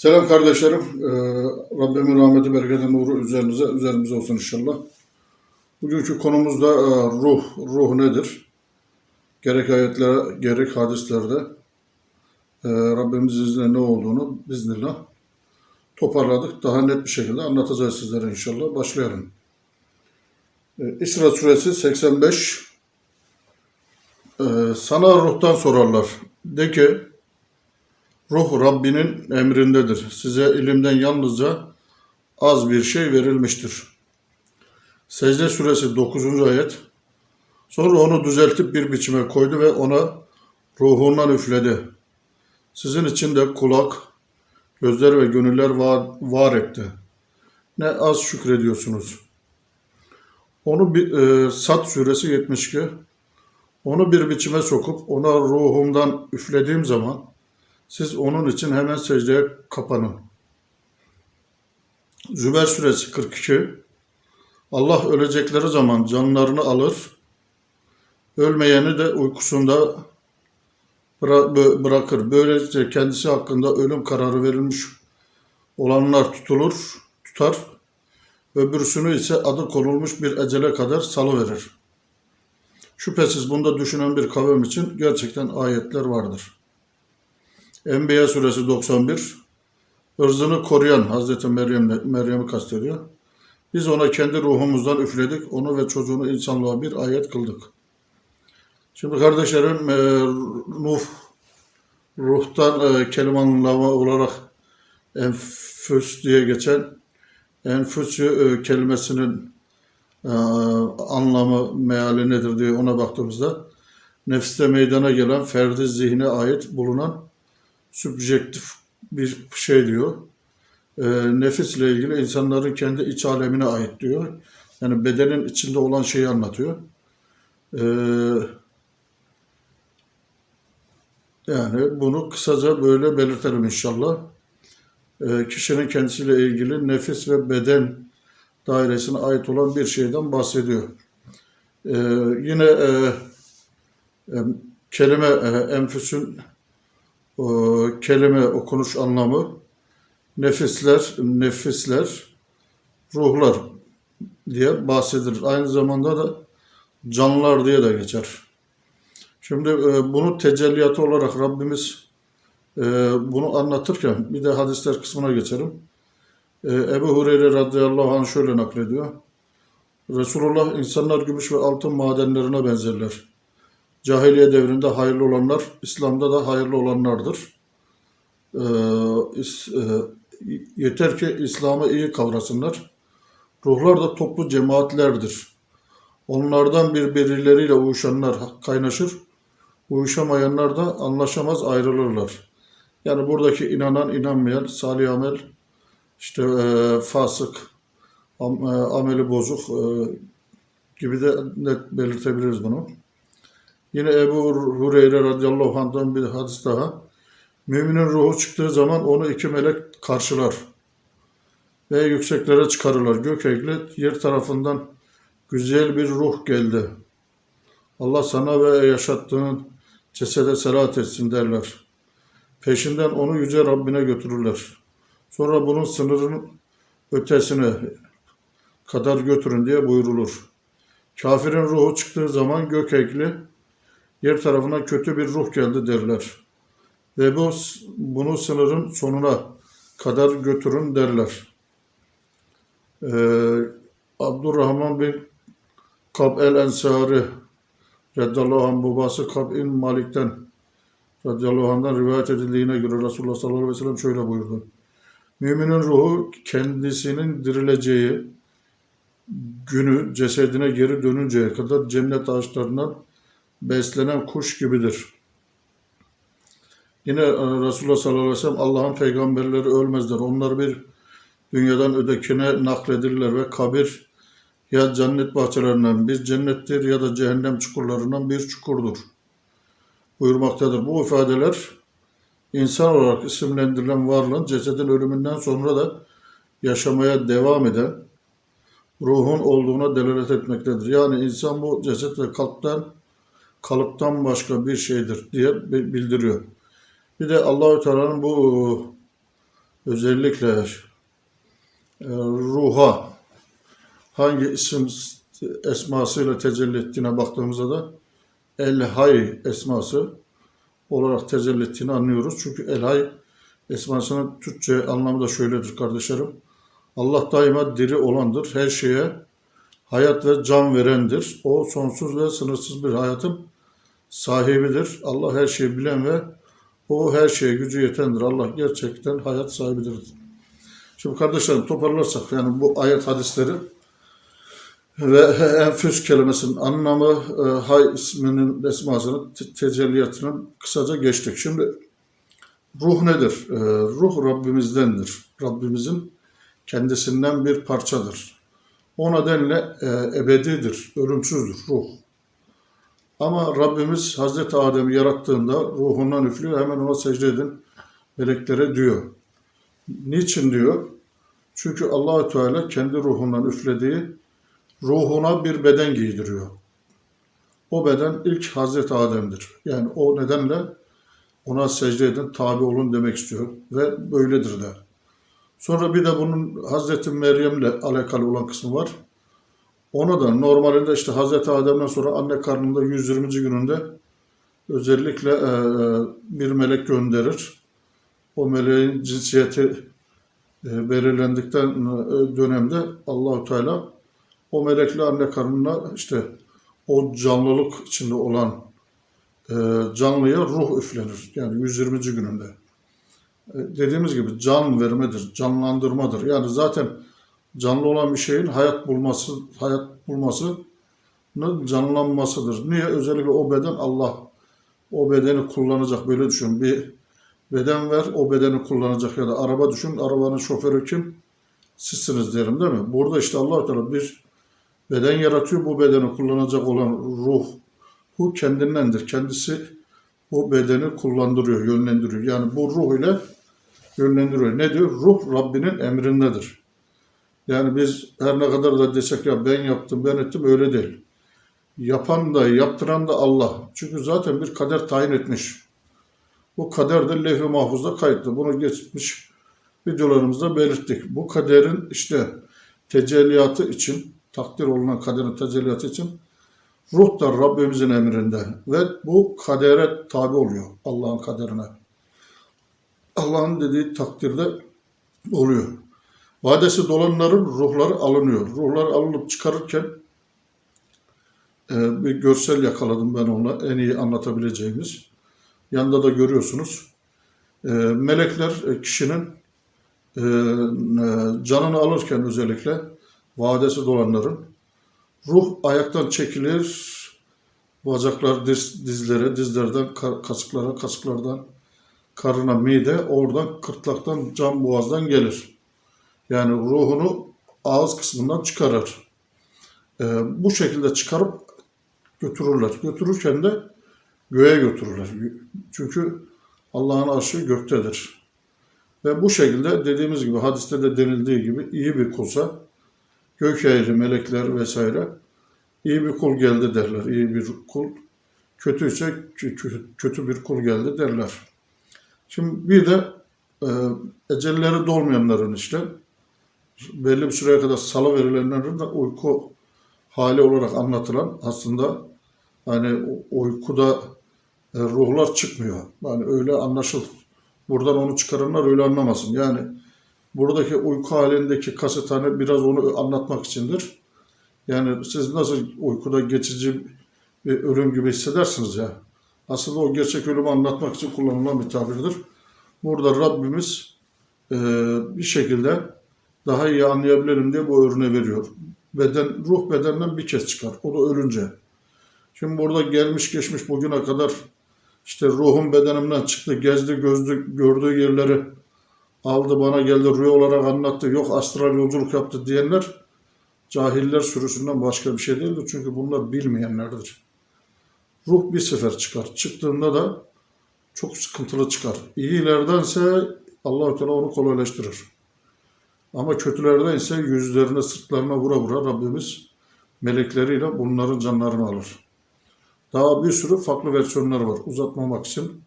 Selam kardeşlerim. Ee, Rabbimin rahmeti, bereketi, nuru üzerinize, üzerimize olsun inşallah. Bugünkü konumuz da e, ruh. Ruh nedir? Gerek ayetlere, gerek hadislerde e, Rabbimiz izniyle ne olduğunu biznillah toparladık. Daha net bir şekilde anlatacağız sizlere inşallah. Başlayalım. E, İsra suresi 85 e, Sana ruhtan sorarlar. De ki, Ruh Rabbinin emrindedir. Size ilimden yalnızca az bir şey verilmiştir. Secde suresi 9. ayet. Sonra onu düzeltip bir biçime koydu ve ona ruhundan üfledi. Sizin için de kulak, gözler ve gönüller var, var etti. Ne az şükrediyorsunuz. Onu bir, e, Sat suresi 72. Onu bir biçime sokup ona ruhumdan üflediğim zaman siz onun için hemen secdeye kapanın. Zümer suresi 42. Allah ölecekleri zaman canlarını alır. Ölmeyeni de uykusunda bırakır. Böylece kendisi hakkında ölüm kararı verilmiş olanlar tutulur, tutar. Öbürsünü ise adı konulmuş bir ecele kadar salıverir. Şüphesiz bunda düşünen bir kavim için gerçekten ayetler vardır. Enbiya suresi 91 ırzını koruyan Hazreti Meryem Meryem'i kastediyor. Biz ona kendi ruhumuzdan üfledik. Onu ve çocuğunu insanlığa bir ayet kıldık. Şimdi kardeşlerim e, ruh ruhtan e, kelime anlamı olarak enfüs diye geçen enfüsü e, kelimesinin e, anlamı, meali nedir diye ona baktığımızda nefste meydana gelen ferdi zihne ait bulunan subjektif bir şey diyor. E, nefisle ilgili insanların kendi iç alemine ait diyor. Yani bedenin içinde olan şeyi anlatıyor. E, yani bunu kısaca böyle belirtelim inşallah. E, kişinin kendisiyle ilgili nefis ve beden dairesine ait olan bir şeyden bahsediyor. E, yine e, e, kelime e, enfüsün o kelime okunuş anlamı nefisler, nefisler, ruhlar diye bahsedilir. Aynı zamanda da canlılar diye de geçer. Şimdi e, bunu tecelliyatı olarak Rabbimiz e, bunu anlatırken bir de hadisler kısmına geçelim. E, Ebu Hureyre radıyallahu anh şöyle naklediyor. Resulullah insanlar gümüş ve altın madenlerine benzerler. Cahiliye devrinde hayırlı olanlar, İslam'da da hayırlı olanlardır. Ee, is- e, yeter ki İslam'ı iyi kavrasınlar. Ruhlar da toplu cemaatlerdir. Onlardan birbirleriyle uyuşanlar kaynaşır, uyuşamayanlar da anlaşamaz ayrılırlar. Yani buradaki inanan, inanmayan, salih amel, işte e, fasık, am- e, ameli bozuk e, gibi de net belirtebiliriz bunu. Yine Ebu Hureyre radıyallahu anh'dan bir hadis daha. Müminin ruhu çıktığı zaman onu iki melek karşılar ve yükseklere çıkarırlar. Gök ehli yer tarafından güzel bir ruh geldi. Allah sana ve yaşattığın cesede selat etsin derler. Peşinden onu yüce Rabbine götürürler. Sonra bunun sınırının ötesine kadar götürün diye buyurulur. Kafirin ruhu çıktığı zaman gök ehli yer tarafına kötü bir ruh geldi derler. Ve bu bunu sınırın sonuna kadar götürün derler. Ee, Abdurrahman bin Kab el Ensari radıyallahu anh babası Kab bin Malik'ten radıyallahu anh'dan rivayet edildiğine göre Resulullah sallallahu aleyhi ve sellem şöyle buyurdu. Müminin ruhu kendisinin dirileceği günü cesedine geri dönünceye kadar cennet ağaçlarından beslenen kuş gibidir. Yine e, Resulullah sallallahu aleyhi ve sellem Allah'ın peygamberleri ölmezler. Onlar bir dünyadan ötekine nakledilirler ve kabir ya cennet bahçelerinden bir cennettir ya da cehennem çukurlarından bir çukurdur buyurmaktadır. Bu ifadeler insan olarak isimlendirilen varlığın cesedin ölümünden sonra da yaşamaya devam eden ruhun olduğuna delalet etmektedir. Yani insan bu ceset ve kalpten kalıptan başka bir şeydir diye bildiriyor. Bir de Allahü Teala'nın bu özellikle e, ruha hangi isim esmasıyla tecelli ettiğine baktığımızda da El Hay esması olarak tecelli ettiğini anlıyoruz. Çünkü El Hay esmasının Türkçe anlamı da şöyledir kardeşlerim. Allah daima diri olandır. Her şeye hayat ve can verendir. O sonsuz ve sınırsız bir hayatın sahibidir. Allah her şeyi bilen ve o her şeye gücü yetendir. Allah gerçekten hayat sahibidir. Şimdi kardeşlerim toparlarsak yani bu ayet hadisleri ve enfüs kelimesinin anlamı e, hay isminin esmasının te- tecelliyatının kısaca geçtik. Şimdi ruh nedir? E, ruh Rabbimizdendir. Rabbimizin kendisinden bir parçadır. O nedenle e, ebedidir, ölümsüzdür ruh. Ama Rabbimiz Hazreti Adem'i yarattığında ruhundan üflüyor, hemen ona secde edin meleklere diyor. Niçin diyor? Çünkü Allahü Teala kendi ruhundan üflediği ruhuna bir beden giydiriyor. O beden ilk Hazreti Adem'dir. Yani o nedenle ona secde edin, tabi olun demek istiyor. Ve böyledir de. Sonra bir de bunun Hazreti Meryem'le alakalı olan kısmı var. Ona da normalinde işte Hazreti Adem'den sonra anne karnında 120. gününde özellikle e, bir melek gönderir. O meleğin cinsiyeti e, belirlendikten e, dönemde Allahu Teala o melekle anne karnına işte o canlılık içinde olan e, canlıya ruh üflenir. Yani 120. gününde. Dediğimiz gibi can vermedir, canlandırmadır. Yani zaten canlı olan bir şeyin hayat bulması, hayat bulmasının canlanmasıdır. Niye? Özellikle o beden Allah o bedeni kullanacak. Böyle düşün. Bir beden ver, o bedeni kullanacak ya da araba düşün. Arabanın şoförü kim? Sizsiniz derim değil mi? Burada işte allah Teala bir beden yaratıyor. Bu bedeni kullanacak olan ruh bu kendindendir. Kendisi bu bedeni kullandırıyor, yönlendiriyor. Yani bu ruh ile yönlendiriyor. Ne diyor? Ruh Rabbinin emrindedir. Yani biz her ne kadar da desek ya ben yaptım, ben ettim öyle değil. Yapan da yaptıran da Allah. Çünkü zaten bir kader tayin etmiş. Bu kader de levh-i mahfuzda kayıtlı. Bunu geçmiş videolarımızda belirttik. Bu kaderin işte tecelliyatı için, takdir olunan kaderin tecelliyatı için ruh da Rabbimizin emrinde. Ve bu kadere tabi oluyor. Allah'ın kaderine. Allah'ın dediği takdirde oluyor. Vadesi dolanların ruhları alınıyor. Ruhlar alınıp çıkarırken e, bir görsel yakaladım ben ona en iyi anlatabileceğimiz. Yanında da görüyorsunuz. E, melekler kişinin e, e, canını alırken özellikle vadesi dolanların ruh ayaktan çekilir, bacaklar diz, dizlere, dizlerden ka- kasıklara, kasıklardan karına, mide, oradan kırtlaktan, can boğazdan gelir. Yani ruhunu ağız kısmından çıkarır. Ee, bu şekilde çıkarıp götürürler. Götürürken de göğe götürürler. Çünkü Allah'ın arşı göktedir. Ve bu şekilde dediğimiz gibi hadiste de denildiği gibi iyi bir kulsa gök ehli, melekler vesaire iyi bir kul geldi derler. İyi bir kul. Kötüyse kö- kötü bir kul geldi derler. Şimdi bir de e, ecelleri dolmayanların işte belli bir süreye kadar salı verilenlerin de uyku hali olarak anlatılan aslında hani uykuda e, ruhlar çıkmıyor. Yani öyle anlaşıl. Buradan onu çıkaranlar öyle anlamasın. Yani buradaki uyku halindeki kasıt hani biraz onu anlatmak içindir. Yani siz nasıl uykuda geçici bir ölüm gibi hissedersiniz ya. Aslında o gerçek ölümü anlatmak için kullanılan bir tabirdir. Burada Rabbimiz e, bir şekilde daha iyi anlayabilelim diye bu örneği veriyor. Beden, ruh bedenden bir kez çıkar. O da ölünce. Şimdi burada gelmiş geçmiş bugüne kadar işte ruhum bedenimden çıktı, gezdi, gözdü, gördüğü yerleri aldı bana geldi, rüya olarak anlattı, yok astral yolculuk yaptı diyenler cahiller sürüsünden başka bir şey değildir. Çünkü bunlar bilmeyenlerdir. Ruh bir sefer çıkar. Çıktığında da çok sıkıntılı çıkar. İyilerdense Allah-u Teala onu kolaylaştırır. Ama kötülerden ise yüzlerine, sırtlarına vura vura Rabbimiz melekleriyle bunların canlarını alır. Daha bir sürü farklı versiyonları var. Uzatmamak için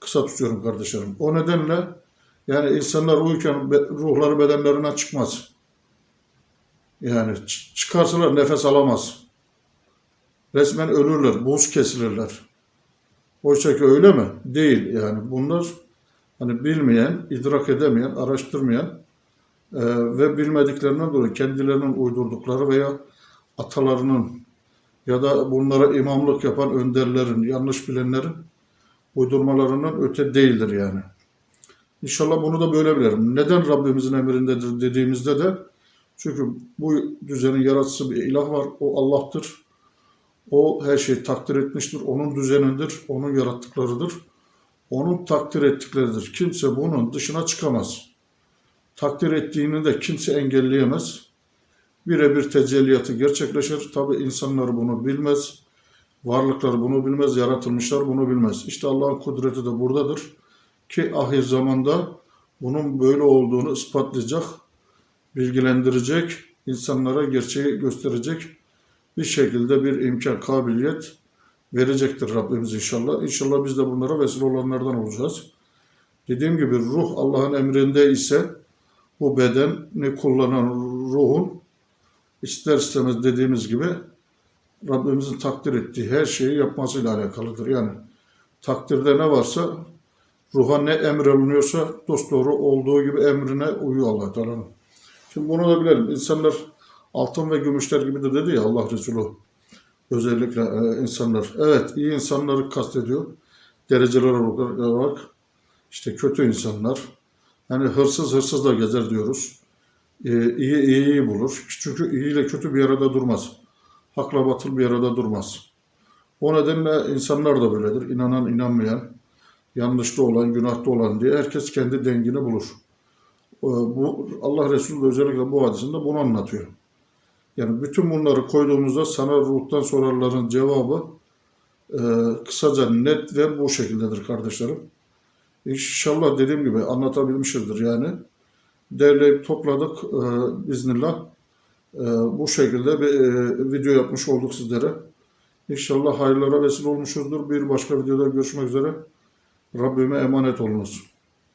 kısa tutuyorum kardeşlerim. O nedenle Yani insanlar uyurken ruhları bedenlerinden çıkmaz. Yani çıkarsalar nefes alamaz. Resmen ölürler, buz kesilirler. Oysa ki öyle mi? Değil yani. Bunlar hani bilmeyen, idrak edemeyen, araştırmayan e, ve bilmediklerinden dolayı kendilerinin uydurdukları veya atalarının ya da bunlara imamlık yapan önderlerin, yanlış bilenlerin uydurmalarının öte değildir yani. İnşallah bunu da böyle bilirim. Neden Rabbimizin emrindedir dediğimizde de çünkü bu düzenin yaratıcısı bir ilah var. O Allah'tır. O her şeyi takdir etmiştir. Onun düzenindir. Onun yarattıklarıdır. Onun takdir ettikleridir. Kimse bunun dışına çıkamaz. Takdir ettiğini de kimse engelleyemez. Birebir tecelliyatı gerçekleşir. Tabi insanlar bunu bilmez. Varlıklar bunu bilmez. Yaratılmışlar bunu bilmez. İşte Allah'ın kudreti de buradadır. Ki ahir zamanda bunun böyle olduğunu ispatlayacak, bilgilendirecek, insanlara gerçeği gösterecek bir şekilde bir imkan, kabiliyet verecektir Rabbimiz inşallah. İnşallah biz de bunlara vesile olanlardan olacağız. Dediğim gibi ruh Allah'ın emrinde ise bu bedeni kullanan ruhun ister istemez dediğimiz gibi Rabbimizin takdir ettiği her şeyi yapmasıyla alakalıdır. Yani takdirde ne varsa ruha ne emrolunuyorsa dosdoğru olduğu gibi emrine uyuyor allah Teala'nın. Şimdi bunu da bilelim. İnsanlar altın ve gümüşler gibi de dedi ya Allah Resulü. Özellikle e, insanlar. Evet iyi insanları kastediyor. Dereceler olarak işte kötü insanlar. Yani hırsız hırsız da gezer diyoruz. E, iyi iyiyi bulur. Çünkü iyi ile kötü bir arada durmaz. Hakla batıl bir arada durmaz. O nedenle insanlar da böyledir. İnanan inanmayan, yanlışta olan, günahta olan diye herkes kendi dengini bulur. Ee, Bu Allah Resulü özellikle bu hadisinde bunu anlatıyor. Yani bütün bunları koyduğumuzda sana ruhtan sorarların cevabı e, kısaca net ve bu şekildedir kardeşlerim. İnşallah dediğim gibi anlatabilmişizdir yani. Derleyip topladık e, biznillah. E, bu şekilde bir e, video yapmış olduk sizlere. İnşallah hayırlara vesile olmuşuzdur. Bir başka videoda görüşmek üzere. Rabbime emanet olunuz.